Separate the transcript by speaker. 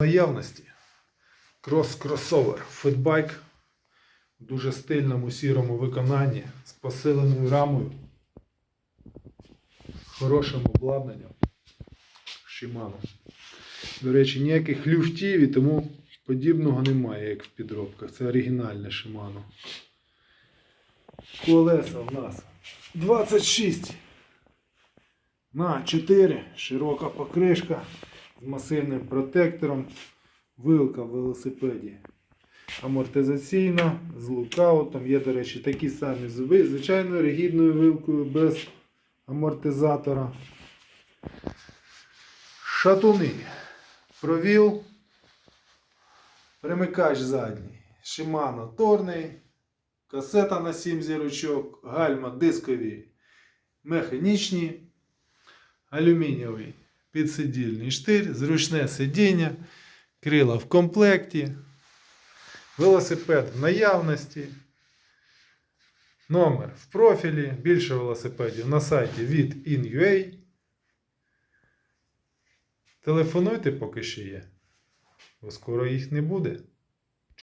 Speaker 1: наявності. Крос-кросовер фетбайк в дуже стильному сірому виконанні з посиленою рамою, хорошим обладнанням Shimano. До речі, ніяких люфтів і тому подібного немає, як в підробках. Це оригінальне Shimano. Колеса в нас 26 на 4, широка покришка з масивним протектором, вилка в велосипеді амортизаційна, з лукаутом. Є, до речі, такі самі з ви- звичайною ригідною вилкою без амортизатора. Шатуни. Провіл. Примикач задній. Shimano торний. Касета на 7 зірочок. Гальма дискові. Механічні. Алюмінієвий підсидільний штир, зручне сидіння, крила в комплекті, велосипед в наявності, номер в профілі, більше велосипедів на сайті від InUA. Телефонуйте, поки ще є, бо скоро їх не буде.